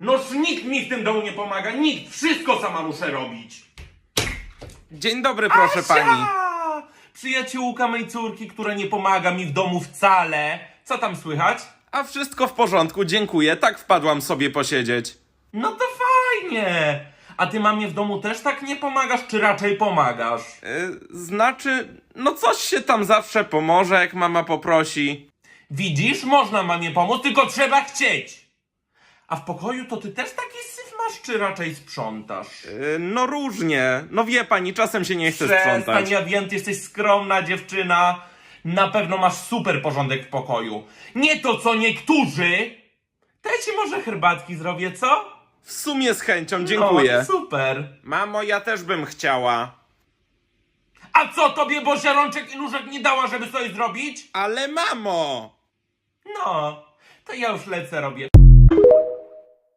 Noż nikt mi w tym domu nie pomaga, nikt, wszystko sama muszę robić. Dzień dobry, proszę Asia! pani. Przyjaciółka mej córki, która nie pomaga mi w domu wcale. Co tam słychać? A wszystko w porządku, dziękuję. Tak wpadłam sobie posiedzieć. No to fajnie. A ty mamie w domu też tak nie pomagasz, czy raczej pomagasz? Yy, znaczy, no coś się tam zawsze pomoże, jak mama poprosi. Widzisz, można mamie pomóc, tylko trzeba chcieć. A w pokoju to ty też taki syf masz, czy raczej sprzątasz? Yy, no różnie. No wie pani, czasem się nie chce sprzątać. ja wiem, ty jesteś skromna dziewczyna. Na pewno masz super porządek w pokoju. Nie to co niektórzy. Daj ci może herbatki zrobię, co? W sumie z chęcią, dziękuję. No, super. Mamo, ja też bym chciała. A co tobie Bosia rączek i nóżek nie dała, żeby sobie zrobić? Ale mamo! No, to ja już lecę robię.